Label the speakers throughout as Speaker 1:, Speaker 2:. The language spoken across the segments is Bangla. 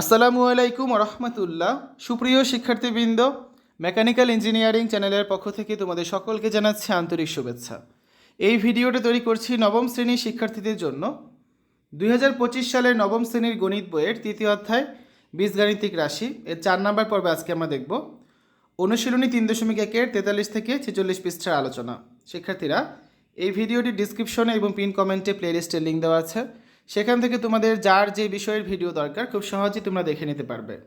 Speaker 1: আসসালামু আলাইকুম রহমতুল্লাহ সুপ্রিয় শিক্ষার্থীবৃন্দ, মেকানিক্যাল ইঞ্জিনিয়ারিং চ্যানেলের পক্ষ থেকে তোমাদের সকলকে জানাচ্ছি আন্তরিক শুভেচ্ছা। এই ভিডিওটা তৈরি করছি নবম শ্রেণির শিক্ষার্থীদের জন্য। দুই হাজার পঁচিশ সালের নবম শ্রেণির গণিত বইয়ের তৃতীয় অধ্যায়, বীজগাণিতিক রাশি। এর চার নম্বর পর্বে আজকে আমরা দেখব। অনুশীলনী তিন দশমিক একের তেতাল্লিশ থেকে ছেচল্লিশ পৃষ্ঠার আলোচনা। শিক্ষার্থীরা, এই ভিডিওটি ডিসক্রিপশনে এবং পিন কমেন্টে প্লেলিস্টের লিঙ্ক দেওয়া আছে। সেখান থেকে তোমাদের যার যে বিষয়ের ভিডিও দরকার, খুব সহজেই তোমরা দেখে নিতে পারবে।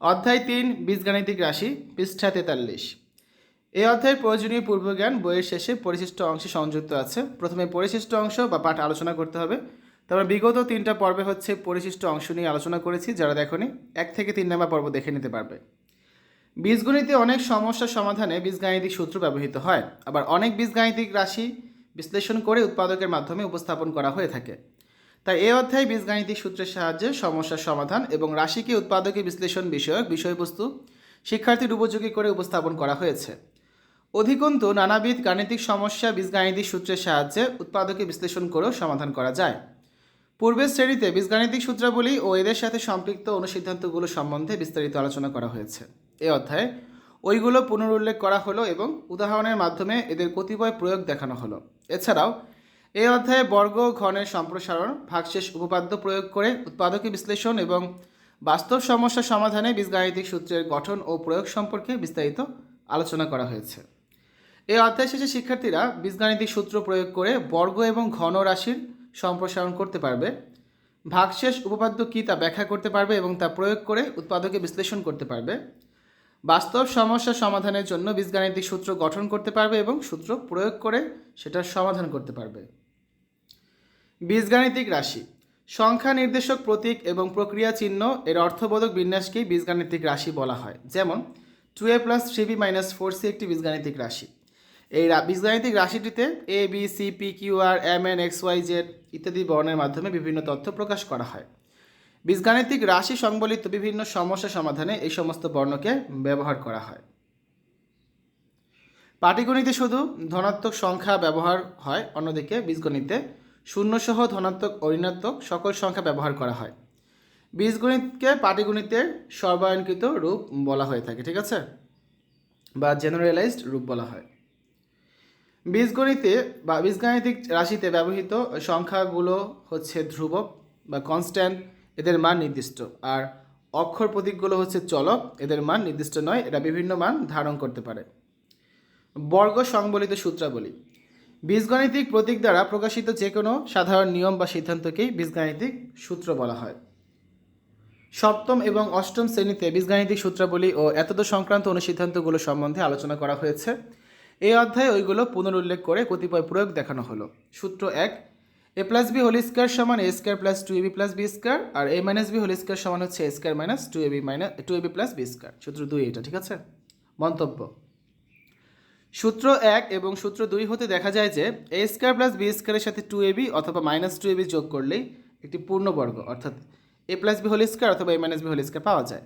Speaker 1: অধ্যায় তিন, বীজগাণিতিক রাশি, পৃষ্ঠা তেতাল্লিশ। এই অধ্যায়ের প্রয়োজনীয় পূর্বজ্ঞান বইয়ের শেষে পরিশিষ্ট অংশে সংযুক্ত আছে। প্রথমে পরিশিষ্ট অংশ বা পাঠ আলোচনা করতে হবে। তারপর বিগত তিনটা পর্বে হচ্ছে পরিশিষ্ট অংশ নিয়ে আলোচনা করেছি, যারা দেখনি, এক থেকে তিন নম্বর পর্ব দেখে নিতে পারবে। বীজগণিতে অনেক সমস্যার সমাধানে বীজগাণিতিক সূত্র ব্যবহৃত হয়। আবার অনেক বীজগাণিতিক রাশি বিশ্লেষণ করে উৎপাদকের মাধ্যমে উপস্থাপন করা হয়ে থাকে। তাই এই অধ্যায়ে বীজগাণিতিক সূত্রের সাহায্যে সমস্যার সমাধান এবং রাশিকে উৎপাদকে বিশ্লেষণ বিষয়ক বিষয়বস্তু শিক্ষার্থীর উপযোগী করে উপস্থাপন করা হয়েছে। অধিকন্তু, নানাবিধ গাণিতিক সমস্যা বীজগাণিতিক সূত্রের সাহায্যে উৎপাদকে বিশ্লেষণ করেও সমাধান করা যায়। পূর্বের শ্রেণীতে বীজগাণিতিক সূত্রাবলী ও এদের সাথে সম্পৃক্ত অনুসিদ্ধান্তগুলো সম্বন্ধে বিস্তারিত আলোচনা করা হয়েছে। এ অধ্যায়ে ওইগুলো পুনরুল্লেখ করা হলো এবং উদাহরণের মাধ্যমে এদের কতিপয় প্রয়োগ দেখানো হলো। এছাড়াও এই অধ্যায়ে বর্গ ঘনের সম্প্রসারণ, ভাগশেষ উপপাদ্য প্রয়োগ করে উৎপাদকী বিশ্লেষণ এবং বাস্তব সমস্যা সমাধানে বীজগাণিতিক সূত্রের গঠন ও প্রয়োগ সম্পর্কে বিস্তারিত আলোচনা করা হয়েছে। এই অধ্যায় শেষে শিক্ষার্থীরা বীজগাণিতিক সূত্র প্রয়োগ করে বর্গ এবং ঘন রাশির সম্প্রসারণ করতে পারবে। ভাগশেষ উপপাদ্য কী তা ব্যাখ্যা করতে পারবে এবং তা প্রয়োগ করে উৎপাদকে বিশ্লেষণ করতে পারবে। বাস্তব সমস্যা সমাধানের জন্য বীজগাণিতিক সূত্র গঠন করতে পারবে এবং সূত্র প্রয়োগ করে সেটার সমাধান করতে পারবে। বীজগাণিতিক রাশি। সংখ্যা নির্দেশক প্রতীক এবং প্রক্রিয়া চিহ্ন এর অর্থবোধক বিন্যাসকেই বীজগাণিতিক রাশি বলা হয়। যেমন two A plus three B minus four C একটি বীজগাণিতিক রাশি। এই বীজগাণিতিক রাশিটিতে A B C P Q R M N X Y Z ইত্যাদি বর্ণের মাধ্যমে বিভিন্ন তথ্য প্রকাশ করা হয়। বীজগাণিতিক রাশি সংবলিত বিভিন্ন সমস্যা সমাধানে এই সমস্ত বর্ণকে ব্যবহার করা হয়। পাটিগণিতে শুধু ধনাত্মক সংখ্যা ব্যবহার হয়, অন্যদিকে বীজগণিতে শূন্যসহ ধনাত্মক ও ঋণাত্মক সকল সংখ্যা ব্যবহার করা হয়। বীজগণিতকে পাটিগণিতের সর্বায়নকৃত রূপ বলা হয়ে থাকে, ঠিক আছে? বা জেনারেলাইজড রূপ বলা হয়। বীজগণিতে বা বীজগাণিতিক রাশিতে ব্যবহৃত সংখ্যাগুলো হচ্ছে ধ্রুবক বা কনস্ট্যান্ট এদের মান নির্দিষ্ট। আর অক্ষর প্রতীকগুলো হচ্ছে চলক, এদের মান নির্দিষ্ট নয়, এরা বিভিন্ন মান ধারণ করতে পারে। বর্গ সংবলিত সূত্রাবলী। বীজগাণিতিক প্রতীক দ্বারা প্রকাশিত যে কোনো সাধারণ নিয়ম বা সিদ্ধান্তকেই বীজগাণিতিক সূত্র বলা হয়। সপ্তম এবং অষ্টম শ্রেণীতে বীজগাণিতিক সূত্রাবলী ও এতদ সংক্রান্ত অনুসিদ্ধান্তগুলো সম্বন্ধে আলোচনা করা হয়েছে। এই অধ্যায়ে ওইগুলো পুনরুল্লেখ করে কতিপয় প্রয়োগ দেখানো হলো। সূত্র এক, A plus B whole square সমান A square plus two A B plus B square R A minus B whole square সমান হচ্ছে A square minus two A B minus two A B plus B square. সূত্র দুই এটা, ঠিক আছে? মন্তব্য সূত্র এক এবং সূত্র দুই হতে দেখা যায় যে এ স্কোয়ার প্লাস বি স্কোয়ারের সাথে টু এ বি অথবা মাইনাস টু এ বি যোগ করলেই একটি পূর্ণবর্গ, অর্থাৎ A plus B whole square অথবা A minus B whole square পাওয়া যায়।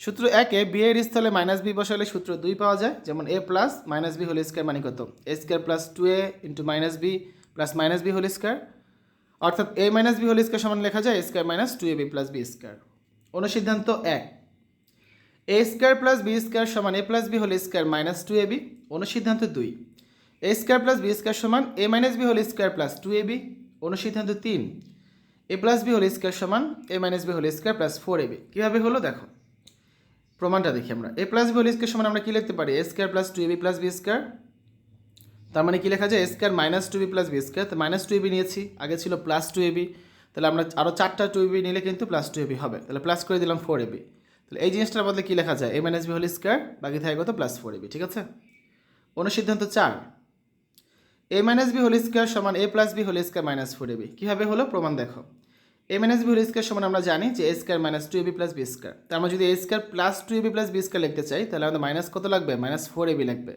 Speaker 1: সূত্র একে বি এর স্থলে মাইনাস বি বসালে সূত্র দুই পাওয়া যায়, যেমন A plus minus B whole square মানে কত? A square plus two A into minus B plus minus B whole square অর্থাৎ A minus B whole square সমান লেখা যায় A square minus two A B plus B square অনুসিদ্ধান্ত এক। A square plus B square সমান A plus B whole square minus two A B অনুসিদ্ধান্ত দুই। A square plus B square সমান A minus B whole square plus two A B অনুসিদ্ধান্ত তিন। A plus B whole square সমান A minus B whole square plus four A B কীভাবে হলো দেখো? প্রমাণটা দেখি আমরা। A plus B whole square সমান আমরা কী লিখতে পারি? A square plus two A B plus B square তার মানে কী লেখা যায়? A square minus two B plus B square তো মাইনাস টু এবি নিয়েছি। আগে ছিল প্লাস টু এবি তাহলে আমরা আরও চারটা টু এবি নিলে কিন্তু প্লাস টু এবি হবে। তাহলে প্লাস করে দিলাম ফোর এবি তাহলে এই জিনিসটার বদলে কী লেখা যায়? A minus B whole square বাকি থাকে কত? প্লাস ফোর এবি ঠিক আছে? অনুসিদ্ধান্ত চার। A minus B whole square সমান A plus B whole square minus four A B কীভাবে হলো? প্রমাণ দেখো। A minus B whole square সমান আমরা জানি যে A square minus two A B plus B square তার আমরা যদি A square plus two A B plus B square লিখতে চাই, তাহলে আমাদের মাইনাস কত লাগবে? মাইনাস ফোর এবি লাগবে।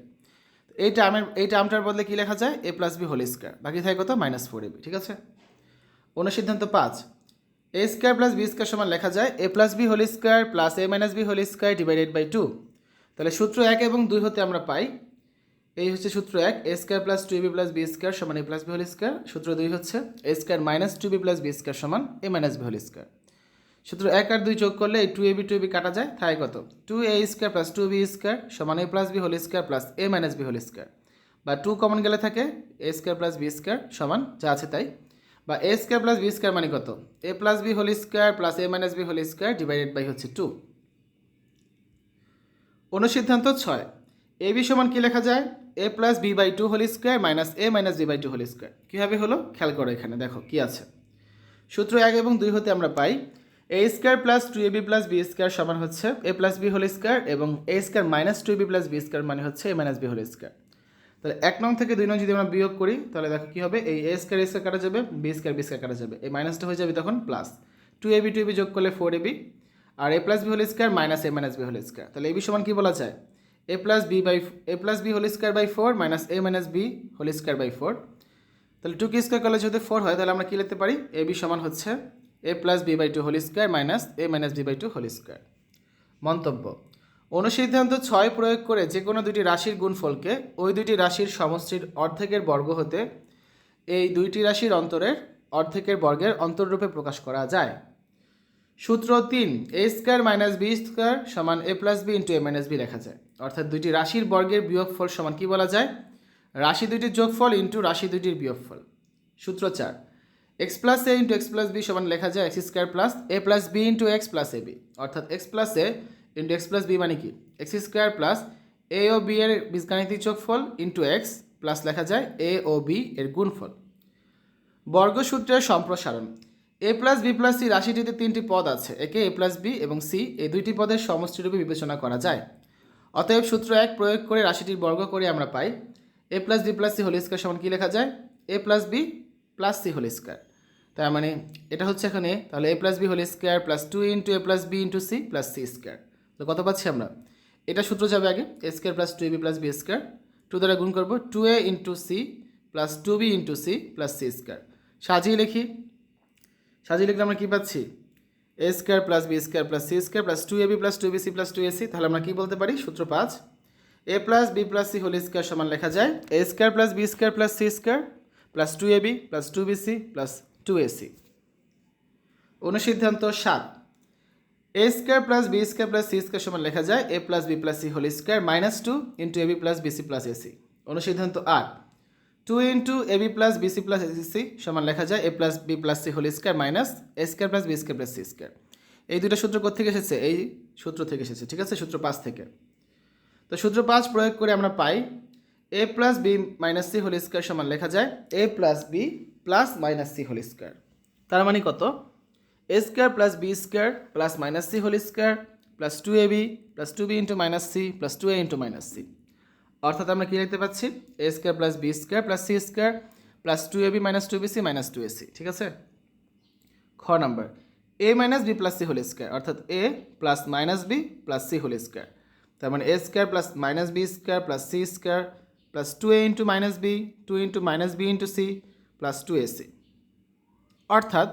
Speaker 1: এই টার্মের এই টার্মটার বদলে কী লেখা যায়? A plus B whole square বাকি থাকে কত? মাইনাস ফোর এবি ঠিক আছে? অনুসিদ্ধান্ত পাঁচ। A square plus B square সমান লেখা যায়। A plus B whole square plus A minus B whole square divided by two তাহলে সূত্র এক এবং দুই হতে আমরা পাই। এই হচ্ছে সূত্র এক। A square plus two B plus B square সমান A plus B whole square সূত্র দুই হচ্ছে A square minus two B plus B square সমান A minus B whole square সূত্র এক আর দুই যোগ করলে এই two A B two B কাটা যায়। থাকে কত? Two A square plus two B square সমান A plus B whole square plus A minus B whole square বা টু কমন গেলে থাকে। A square plus B square সমান যা আছে তাই। বা A square plus B square মানে কত? A plus B whole square plus A minus B whole square divided by হচ্ছে টু অনুসিদ্ধান্ত ছয়। এ বি সমান কী লেখা যায়? A plus B by two whole square minus A minus B by two whole square কীভাবে হলো? খেয়াল করো এখানে, দেখো কী আছে। সূত্র এক এবং দুই হতে আমরা পাই A square plus two A B plus B square সমান হচ্ছে A plus B whole square এবং A square minus two B plus B square মানে হচ্ছে A minus B whole square তাহলে এক নং থেকে দুই নং যদি আমরা বিয়োগ করি, তাহলে দেখো কী হবে? এই এ স্কোয়ার স্কোয়ার কাটা যাবে বি স্কোয়ার বি স্কোয়ার কাটা যাবে। এই মাইনাসটা হয়ে যাবে তখন plus two a b two b যোগ করলে four A B R a plus b whole square minus a minus b whole square তাহলে এ বি সমান কী বলা যায়? A plus b by a plus b whole square by four minus a minus b whole square by four তাহলে টু কি স্কোয়ার করলে যদি ফোর হয়, তাহলে আমরা কী লিখতে পারি? এ বি সমান হচ্ছে a plus b by two whole square minus a minus b by two whole square মন্তব্য। অনুসিদ্ধান্ত ছয় প্রয়োগ করে যে কোনো দুটি রাশির গুণফলকে ওই দুটি রাশির সমষ্টির অর্ধেকের বর্গ হতে এই দুইটি রাশির অন্তরের অর্ধেকের বর্গের অন্তররূপে প্রকাশ করা যায়। সূত্র তিন a square minus b square সমান a plus b into a minus b লেখা যায়। অর্থাৎ দুইটি রাশির বর্গের বিয়োগফল সমান কি বলা যায়? রাশি দুইটির যোগফল ইন্টু রাশি দুইটির বিয়োগফল। সূত্র চার x plus a into x plus b সমান লেখা যায় x square plus a plus b into x plus a b অর্থাৎ x plus a into x plus b মানে কি? এক্স স্কোয়ার প্লাস এ ও বি এর বীজগাণিতিক যোগফল ইন্টু এক্স প্লাস লেখা যায় এ ও বি এর গুণফল। বর্গসূত্রের সম্প্রসারণ। A plus b plus c রাশিটিতে তিনটি পদ আছে, একে এ প্লাস বি এবং সি এই দুইটি পদের সমষ্টিরূপে বিবেচনা করা যায়। অতএব সূত্র এক প্রয়োগ করে রাশিটির বর্গ করে আমরা পাই a plus b plus c whole square সমান কী লেখা যায়? A plus b plus c whole square তার মানে এটা হচ্ছে এখানে, তাহলে a plus b whole square plus two into a plus b into c plus c square তো কত পাচ্ছি আমরা? এটা সূত্র যাবে আগে a square plus two b plus b square two দ্বারা গুণ করব two a into c plus two b into c plus c square সাজিয়ে লিখি। সাজিয়ে লিখলে আমরা কী পাচ্ছি? A square plus b square plus c square plus two a b plus two b c plus two a c তাহলে আমরা কী বলতে পারি? সূত্র পাঁচ। A plus b plus c whole square সমান লেখা যায় a square plus b square plus c square plus two a b plus two b c plus two a c অনুসিদ্ধান্ত সাত। A square plus b square plus c square সমান লেখা যায় a plus b plus c whole square minus two into a b plus BC plus AC অনুসিদ্ধান্ত আট। Two into a b plus BC plus AC সমান লেখা যায় a plus b plus c whole square minus a square plus b square plus c square এই দুটো সূত্র কোথেকে এসেছে? এই সূত্র থেকে এসেছে, ঠিক আছে? সূত্র পাঁচ থেকে। তো সূত্র পাঁচ প্রয়োগ করে আমরা পাই a plus b minus c whole square সমান লেখা যায় a plus b plus minus c whole square তার মানে কত? A square plus b square plus minus c whole square plus two a b plus two b into minus c plus two a into minus c অর্থাৎ আমরা কী লিখতে পাচ্ছি? A square plus b square plus c square plus two a b minus two b c minus two a c ঠিক আছে? খ number. A minus b plus c whole square অর্থাৎ a plus minus b plus c whole square তার মানে a square plus minus b square plus c square plus two a into minus b two into minus b into c plus two a c অর্থাৎ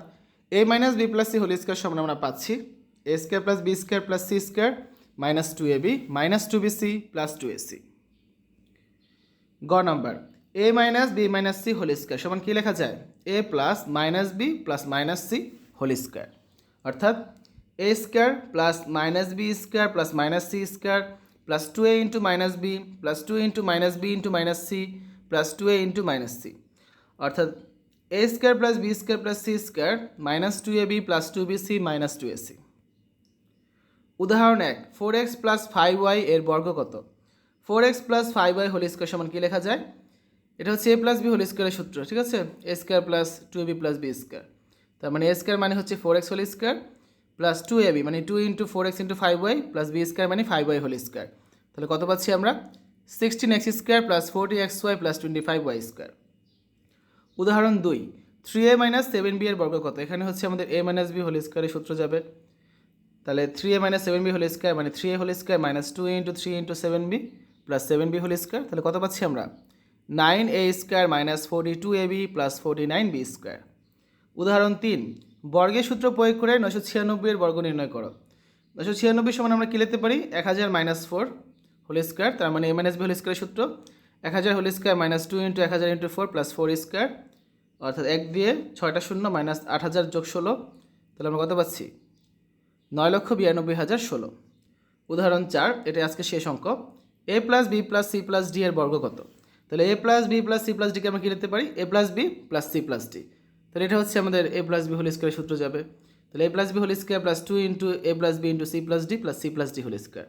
Speaker 1: a minus b plus c whole square সমান আমরা পাচ্ছি। A square plus b square plus c square minus two a b minus two b c plus two a c গ number a minus b minus c whole square সমান কী লেখা যায়? A plus minus b plus minus c whole square অর্থাৎ a square plus minus b square plus minus c square plus two a into minus b plus two into minus b into minus c plus two a into minus c অর্থাৎ a square plus b square plus c square minus two a b plus two b c minus two a c উদাহরণ এক four x plus five y এর বর্গ কত? Four x plus five y whole square সমান কী লেখা যায়? এটা হচ্ছে এ প্লাস বি হোল স্কোয়ারের সূত্র, ঠিক আছে? A square plus two b plus b square তার মানে এ স্কোয়ার মানে হচ্ছে four x whole square plus two a b মানে two into four x into five y plus b square মানে ফাইভ ওয়াই হোল স্কোয়ার তাহলে কত পাচ্ছি আমরা? Sixteen x square plus forty x y plus twenty five y square উদাহরণ দুই three a minus seven b এর বর্গ কত? এখানে হচ্ছে আমাদের এ মাইনাস বি হোল স্কোয়ারের সূত্র যাবে। তাহলে three a minus seven b whole square মানে three a whole square minus two a into three into seven b plus seven b whole square তাহলে কত পাচ্ছি আমরা? Nine a square minus forty two a b plus forty nine b square উদাহরণ তিন, বর্গের সূত্র প্রয়োগ করে নশো ছিয়ানব্বই এর বর্গ নির্ণয় করো। নশো ছিয়ানব্বই সমান আমরা কী লিখতে পারি? এক হাজার মাইনাস ফোর হোল স্কোয়ার তার মানে এ মাইনাস বি হোল স্কোয়ারের সূত্র। এক হাজার whole square minus two into এক হাজার into four plus four square অর্থাৎ এক দিয়ে ছয়টা শূন্য মাইনাস আট হাজার যোগ ষোলো, তাহলে আমরা কত পাচ্ছি? নয় লক্ষ বিরানব্বই হাজার ষোলো। উদাহরণ চার এটা আজকে শেষ অঙ্ক। A plus b plus c plus d এর বর্গ কত? তাহলে a plus b plus c plus decay আমরা কী লিখতে পারি? A plus b plus c plus d তাহলে এটা হচ্ছে আমাদের a plus b whole square সূত্র যাবে। তাহলে a plus b whole square plus two into a plus b into c plus d plus c plus d whole square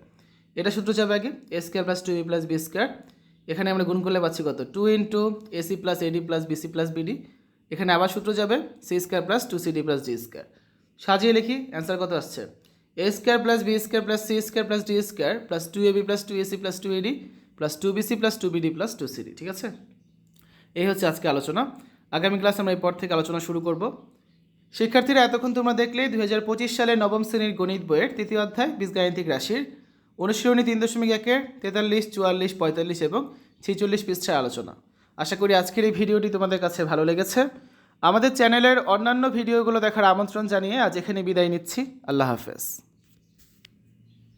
Speaker 1: এটা সূত্র যাবে আগে। A square plus two b plus b square এখানে আমরা গুণ করলে পাচ্ছি কত? Two into AC plus AD plus BC plus BD এখানে আবার সূত্র যাবে c square plus two CD plus d square সাজিয়ে লিখি অ্যান্সার কত আসছে? A square plus b square plus c square plus d square plus two a b plus two AC plus two AD plus two BC plus two BD plus two CD ঠিক আছে? এই হচ্ছে আজকে আলোচনা। আগামী ক্লাস আমরা এরপর থেকে আলোচনা শুরু করব। শিক্ষার্থীরা এতক্ষণ তোমরা দেখলে পঁচিশ সালে নবম শ্রেণির গণিত বইয়ের তৃতীয় অধ্যায় বীজগাণিতিক রাশির অনুশীলনী তিন দশমিক একের তেতাল্লিশ, চুয়াল্লিশ, পঁয়তাল্লিশ এবং ছেচল্লিশ পৃষ্ঠায় আলোচনা। আশা করি আজকের এই ভিডিওটি তোমাদের কাছে ভালো লেগেছে। আমাদের চ্যানেলের অন্যান্য ভিডিওগুলো দেখার আমন্ত্রণ জানিয়ে আজ এখানে বিদায় নিচ্ছি। আল্লাহ হাফেজ।